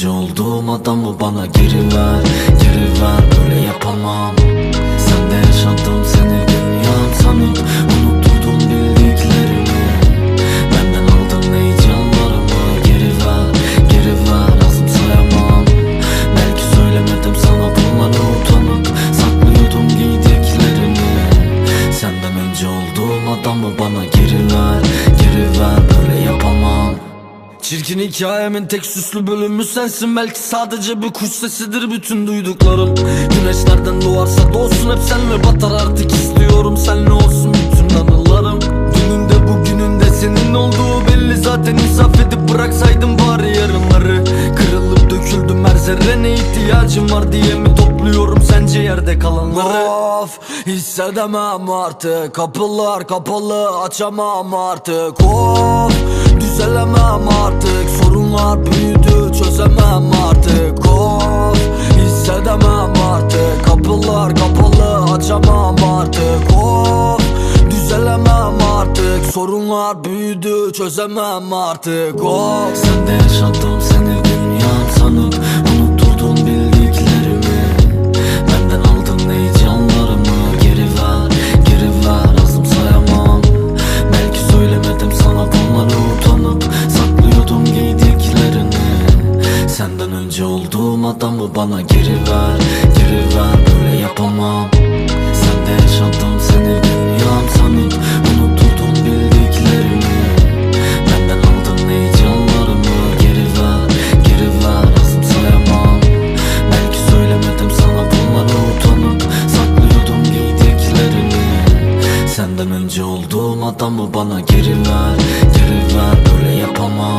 Yabancı olduğum adamı bana geri ver Geri ver böyle yapamam. Çirkin hikayemin tek süslü bölümü sensin. Belki sadece bir kuş sesidir bütün duyduklarım. Güneş nereden doğarsa doğsun hep senle batar artık istiyorum Senle olsun bütün anılarım? Dününde bugününde senin olduğu belli. Zaten insaf edip bıraksaydım bari yarınları. Kırılıp döküldüm her zerrene ihtiyacım var diye mi topluyorum sence yerde kalanları? Of hissedemem artık. Kapılar kapalı açamam artık. Of düzelemem artık. Sorunlar büyüdü çözemem artık. Of hissedemem artık. Kapılar kapalı açamam artık. Of düzelemem artık. Sorunlar büyüdü çözemem artık. Of. Sende yaşadım seni utanıp Saklıyordum giydiklerini. Senden önce olduğum adamı bana geri ver Geri ver. Böyle yapamam. Sende yaşadım seni Senden önce olduğum adamı bana geri ver Geri ver. Böyle yapamam